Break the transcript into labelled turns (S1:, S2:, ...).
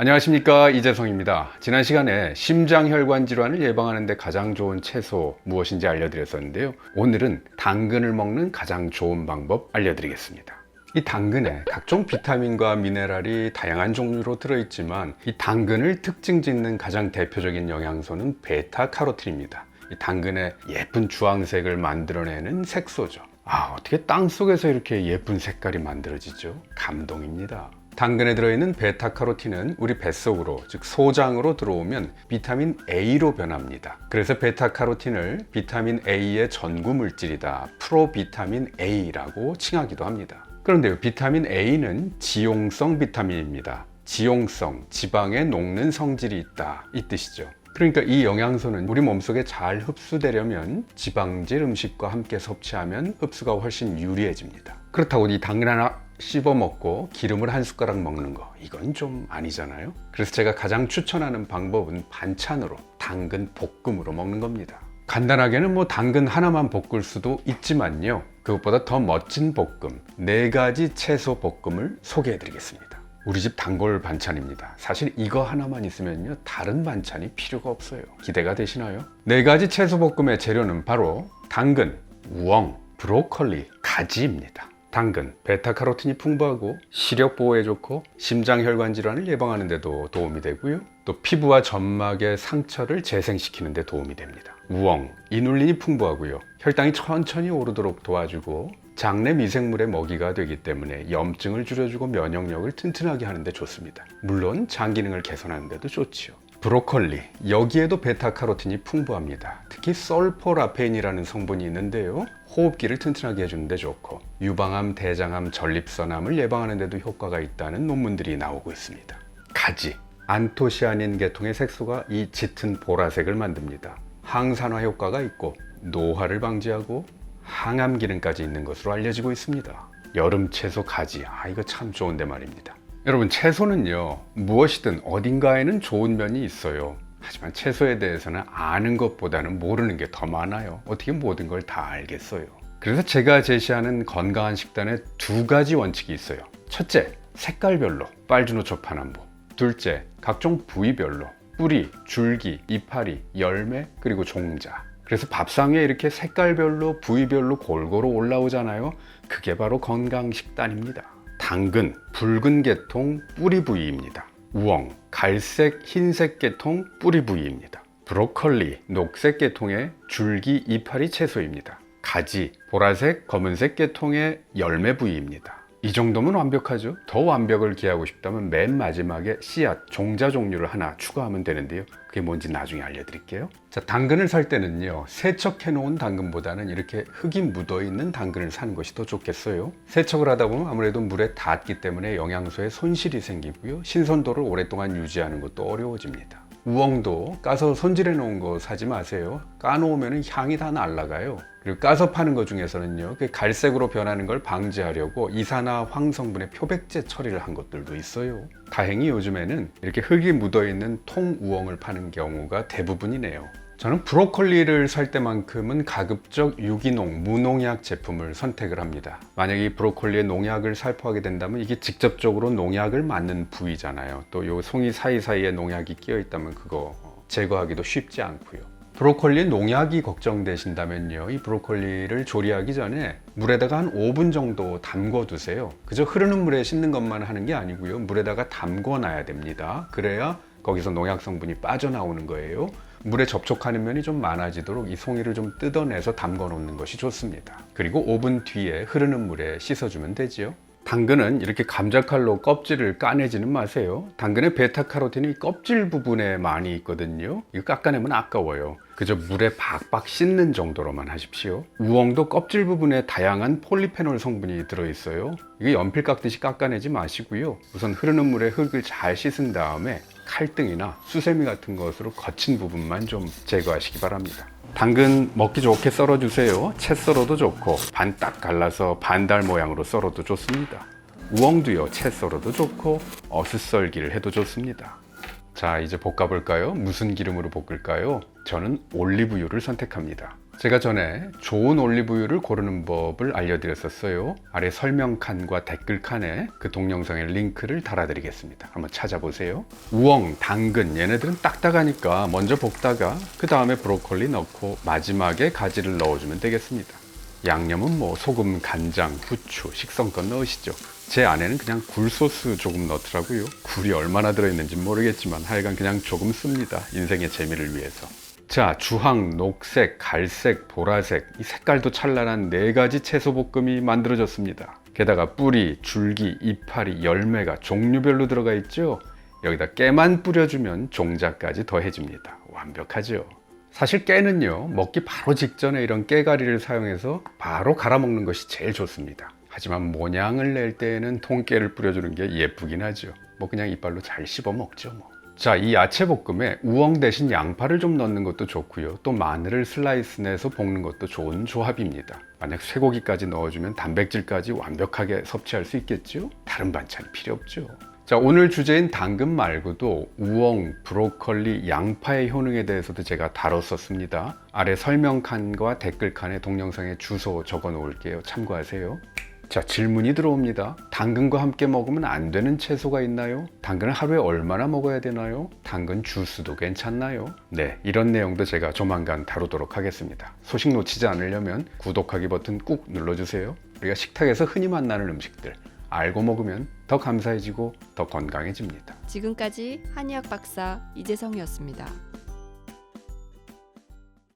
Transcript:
S1: 안녕하십니까 이재성입니다. 지난 시간에 심장혈관 질환을 예방하는 데 가장 좋은 채소 무엇인지 알려드렸었는데요. 오늘은 당근을 먹는 가장 좋은 방법 알려드리겠습니다. 이 당근에 각종 비타민과 미네랄이 다양한 종류로 들어있지만 이 당근을 특징 짓는 가장 대표적인 영양소는 베타카로틴입니다. 이 당근의 예쁜 주황색을 만들어내는 색소죠. 아, 어떻게 땅 속에서 이렇게 예쁜 색깔이 만들어지죠? 감동입니다. 당근에 들어있는 베타카로틴은 우리 뱃속으로 즉 소장으로 들어오면 비타민 A로 변합니다. 그래서 베타카로틴을 비타민 A의 전구 물질이다. 프로비타민 A라고 칭하기도 합니다. 그런데요, 비타민 A는 지용성 비타민입니다. 지용성, 지방에 녹는 성질이 있다. 이 뜻이죠. 그러니까 이 영양소는 우리 몸속에 잘 흡수되려면 지방질 음식과 함께 섭취하면 흡수가 훨씬 유리해집니다. 그렇다고 이 당근 하나 씹어 먹고 기름을 한 숟가락 먹는 거 이건 좀 아니잖아요. 그래서 제가 가장 추천하는 방법은 반찬으로 당근 볶음으로 먹는 겁니다. 간단하게는 뭐 당근 하나만 볶을 수도 있지만요. 그것보다 더 멋진 볶음, 네 가지 채소 볶음을 소개해 드리겠습니다. 우리 집 단골 반찬입니다. 사실 이거 하나만 있으면요. 다른 반찬이 필요가 없어요. 기대가 되시나요? 네 가지 채소 볶음의 재료는 바로 당근, 우엉, 브로콜리, 가지입니다. 당근, 베타카로틴이 풍부하고 시력 보호에 좋고 심장혈관 질환을 예방하는 데도 도움이 되고요. 또 피부와 점막의 상처를 재생시키는 데 도움이 됩니다. 우엉, 이눌린이 풍부하고요. 혈당이 천천히 오르도록 도와주고 장내 미생물의 먹이가 되기 때문에 염증을 줄여주고 면역력을 튼튼하게 하는 데 좋습니다. 물론 장 기능을 개선하는 데도 좋지요. 브로콜리 여기에도 베타카로틴이 풍부합니다. 특히 솔포라페인이라는 성분이 있는데요. 호흡기를 튼튼하게 해주는데 좋고 유방암, 대장암, 전립선암을 예방하는 데도 효과가 있다는 논문들이 나오고 있습니다. 가지 안토시아닌 계통의 색소가 이 짙은 보라색을 만듭니다. 항산화 효과가 있고 노화를 방지하고 항암 기능까지 있는 것으로 알려지고 있습니다. 여름 채소 가지 아 이거 참 좋은데 말입니다. 여러분 채소는요 무엇이든 어딘가에는 좋은 면이 있어요. 하지만 채소에 대해서는 아는 것보다는 모르는 게 더 많아요. 어떻게 모든 걸 다 알겠어요. 그래서 제가 제시하는 건강한 식단에 두 가지 원칙이 있어요. 첫째, 색깔별로 빨주노 초 파남보. 둘째, 각종 부위별로 뿌리, 줄기, 이파리, 열매, 그리고 종자. 그래서 밥상 위에 이렇게 색깔별로 부위별로 골고루 올라오잖아요. 그게 바로 건강 식단입니다. 당근, 붉은 계통 뿌리 부위입니다. 우엉, 갈색, 흰색 계통 뿌리 부위입니다. 브로콜리, 녹색 계통의 줄기 이파리 채소입니다. 가지, 보라색, 검은색 계통의 열매 부위입니다. 이 정도면 완벽하죠? 더 완벽을 기하고 싶다면 맨 마지막에 씨앗, 종자 종류를 하나 추가하면 되는데요. 그게 뭔지 나중에 알려드릴게요. 자, 당근을 살 때는요, 세척해 놓은 당근보다는 이렇게 흙이 묻어 있는 당근을 사는 것이 더 좋겠어요. 세척을 하다 보면 아무래도 물에 닿기 때문에 영양소에 손실이 생기고요. 신선도를 오랫동안 유지하는 것도 어려워집니다. 우엉도 까서 손질해 놓은 거 사지 마세요. 까놓으면 향이 다 날라가요. 그리고 까서 파는 것 중에서는요, 그 갈색으로 변하는 걸 방지하려고 이산화 황성분의 표백제 처리를 한 것들도 있어요. 다행히 요즘에는 이렇게 흙이 묻어 있는 통우엉을 파는 경우가 대부분이네요. 저는 브로콜리를 살 때만큼은 가급적 유기농, 무농약 제품을 선택을 합니다. 만약에 이 브로콜리에 농약을 살포하게 된다면 이게 직접적으로 농약을 맞는 부위잖아요. 또 요 송이 사이사이에 농약이 끼어 있다면 그거 제거하기도 쉽지 않고요. 브로콜리 농약이 걱정되신다면요. 이 브로콜리를 조리하기 전에 물에다가 한 5분 정도 담궈 두세요. 그저 흐르는 물에 씻는 것만 하는 게 아니고요. 물에다가 담궈 놔야 됩니다. 그래야 거기서 농약 성분이 빠져나오는 거예요. 물에 접촉하는 면이 좀 많아지도록 이 송이를 좀 뜯어내서 담궈 놓는 것이 좋습니다. 그리고 5분 뒤에 흐르는 물에 씻어주면 되지요. 당근은 이렇게 감자칼로 껍질을 까내지는 마세요. 당근의 베타카로틴이 껍질 부분에 많이 있거든요. 이거 깎아내면 아까워요. 그저 물에 박박 씻는 정도로만 하십시오. 우엉도 껍질 부분에 다양한 폴리페놀 성분이 들어있어요. 이거 연필 깎듯이 깎아내지 마시고요. 우선 흐르는 물에 흙을 잘 씻은 다음에 칼등이나 수세미 같은 것으로 거친 부분만 좀 제거하시기 바랍니다. 당근 먹기 좋게 썰어 주세요. 채 썰어도 좋고 반 딱 갈라서 반달 모양으로 썰어도 좋습니다. 우엉도요. 채 썰어도 좋고 어슷썰기를 해도 좋습니다. 자 이제 볶아볼까요? 무슨 기름으로 볶을까요? 저는 올리브유를 선택합니다. 제가 전에 좋은 올리브유를 고르는 법을 알려드렸었어요. 아래 설명칸과 댓글칸에 그 동영상의 링크를 달아드리겠습니다. 한번 찾아보세요. 우엉, 당근 얘네들은 딱딱하니까 먼저 볶다가 그 다음에 브로콜리 넣고 마지막에 가지를 넣어주면 되겠습니다. 양념은 뭐 소금, 간장, 후추, 식성껏 넣으시죠. 제 안에는 그냥 굴소스 조금 넣더라고요. 굴이 얼마나 들어있는지 모르겠지만 하여간 그냥 조금 씁니다. 인생의 재미를 위해서. 자, 주황, 녹색, 갈색, 보라색, 이 색깔도 찬란한 네 가지 채소 볶음이 만들어졌습니다. 게다가 뿌리, 줄기, 이파리, 열매가 종류별로 들어가 있죠. 여기다 깨만 뿌려주면 종자까지 더해집니다. 완벽하죠. 사실 깨는요, 먹기 바로 직전에 이런 깨가리를 사용해서 바로 갈아 먹는 것이 제일 좋습니다. 하지만 모양을 낼 때에는 통깨를 뿌려주는 게 예쁘긴 하죠. 뭐 그냥 이빨로 잘 씹어 먹죠, 뭐. 자, 이 야채 볶음에 우엉 대신 양파를 좀 넣는 것도 좋고요. 또 마늘을 슬라이스 내서 볶는 것도 좋은 조합입니다. 만약 쇠고기까지 넣어주면 단백질까지 완벽하게 섭취할 수 있겠죠? 다른 반찬이 필요 없죠. 자, 오늘 주제인 당근 말고도 우엉, 브로콜리, 양파의 효능에 대해서도 제가 다뤘었습니다. 아래 설명 칸과 댓글 칸에 동영상에 주소 적어 놓을게요. 참고하세요. 자, 질문이 들어옵니다. 당근과 함께 먹으면 안 되는 채소가 있나요? 당근을 하루에 얼마나 먹어야 되나요? 당근 주스도 괜찮나요? 네, 이런 내용도 제가 조만간 다루도록 하겠습니다. 소식 놓치지 않으려면 구독하기 버튼 꾹 눌러주세요. 우리가 식탁에서 흔히 만나는 음식들 알고 먹으면 더 감사해지고 더 건강해집니다.
S2: 지금까지 한의학 박사 이재성이었습니다.